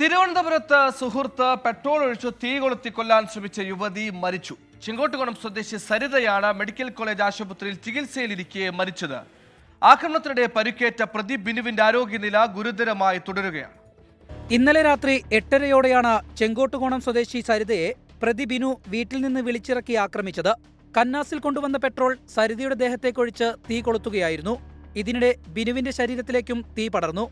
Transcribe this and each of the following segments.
തിരുവനന്തപുരത്ത് സുഹൃത്ത് പെട്രോൾ ഒഴിച്ചു തീ കൊളുത്തി കൊല്ലാൻ ശ്രമിച്ച യുവതി മരിച്ചു. ചെങ്കോട്ടുകുളം സ്വദേശി സരിതയാണ് മെഡിക്കൽ കോളേജ് ആശുപത്രിയിൽ ചികിത്സയിലിരിക്കെ മരിച്ചത്. ആക്രമണത്തിനിടെ പരിക്കേറ്റ പ്രതി ബിനുവിന്റെ ആരോഗ്യനില ഗുരുതരമായി തുടരുകയാണ്. ഇന്നലെ രാത്രി എട്ടരയോടെയാണ് ചെങ്കോട്ടുകോണം സ്വദേശി സരിതയെ പ്രതി ബിനു വീട്ടിൽ നിന്ന് വിളിച്ചിറക്കി ആക്രമിച്ചത്. കന്നാസിൽ കൊണ്ടുവന്ന പെട്രോൾ സരിതയുടെ ദേഹത്തേക്കൊഴിച്ച് തീ കൊളുത്തുകയായിരുന്നു. ഇതിനിടെ ബിനുവിന്റെ ശരീരത്തിലേക്കും തീ പടർന്നു.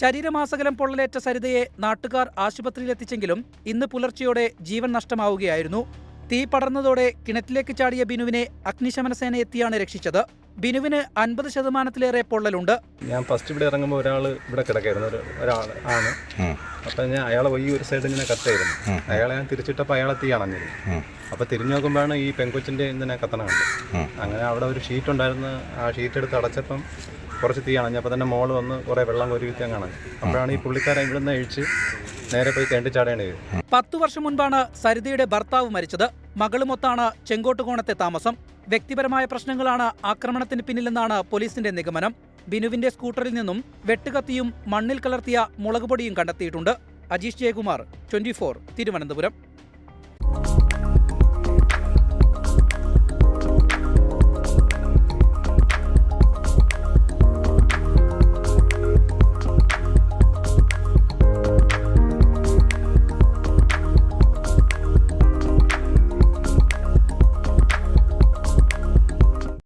ശരീരമാസകലം പൊള്ളലേറ്റ സരിതയെ നാട്ടുകാർ ആശുപത്രിയിലെത്തിച്ചെങ്കിലും ഇന്ന് പുലർച്ചെയോടെ ജീവൻ നഷ്ടമാവുകയായിരുന്നു. തീ പടർന്നതോടെ കിണറ്റിലേക്ക് ചാടിയ ബിനുവിനെ അഗ്നിശമന സേന എത്തിയാണ് രക്ഷിച്ചത്. ബിനുവിന് അൻപത് ശതമാനത്തിലേറെ പൊള്ളലുണ്ട്. ഞാൻ ഫസ്റ്റ് ഇവിടെ ഇറങ്ങുമ്പോൾ ഒരാൾ ഇവിടെ കിടക്കായിരുന്നു. ഒരു ഒരാൾ ആണ്. അപ്പം ഞാൻ അയാളെ ഈ ഒരു സൈഡിൽ ഇങ്ങനെ കത്തായിരുന്നു അയാളെ ഞാൻ തിരിച്ചിട്ടപ്പോൾ അയാളെ തീ അണഞ്ഞിരുന്നു. അപ്പോൾ തിരിഞ്ഞു നോക്കുമ്പോഴാണ് ഈ പെങ്കൊച്ചിന്റെ ഇങ്ങനെ കത്തണ കണ്ടത്. അങ്ങനെ അവിടെ ഒരു ഷീറ്റ് ഉണ്ടായിരുന്നു. ആ ഷീറ്റ് എടുത്ത് അടച്ചപ്പം കുറച്ച് തീ അണഞ്ഞപ്പോൾ തന്നെ മോൾ വന്ന് കുറേ വെള്ളം കോരി അണഞ്ഞു അപ്പോഴാണ് ഈ പുള്ളിക്കാരൻ ഇവിടുന്ന് അഴിച്ച് നേരെ പോയി കിണറ്റി ചാടേണ്ടി വരും. പത്തു വർഷം മുൻപാണ് സരിതയുടെ ഭർത്താവ് മരിച്ചത്. മകളുമൊത്താണ് ചെങ്കോട്ടുകോണത്തെ താമസം. വ്യക്തിപരമായ പ്രശ്നങ്ങളാണ് ആക്രമണത്തിന് പിന്നിലെന്നാണ് പോലീസിന്റെ നിഗമനം. ബിനുവിന്റെ സ്കൂട്ടറിൽ നിന്നും വെട്ടുകത്തിയും മണ്ണിൽ കലർത്തിയ മുളകുപൊടിയും കണ്ടെത്തിയിട്ടുണ്ട്. അജീഷ് ജയകുമാർ ട്വന്റി തിരുവനന്തപുരം.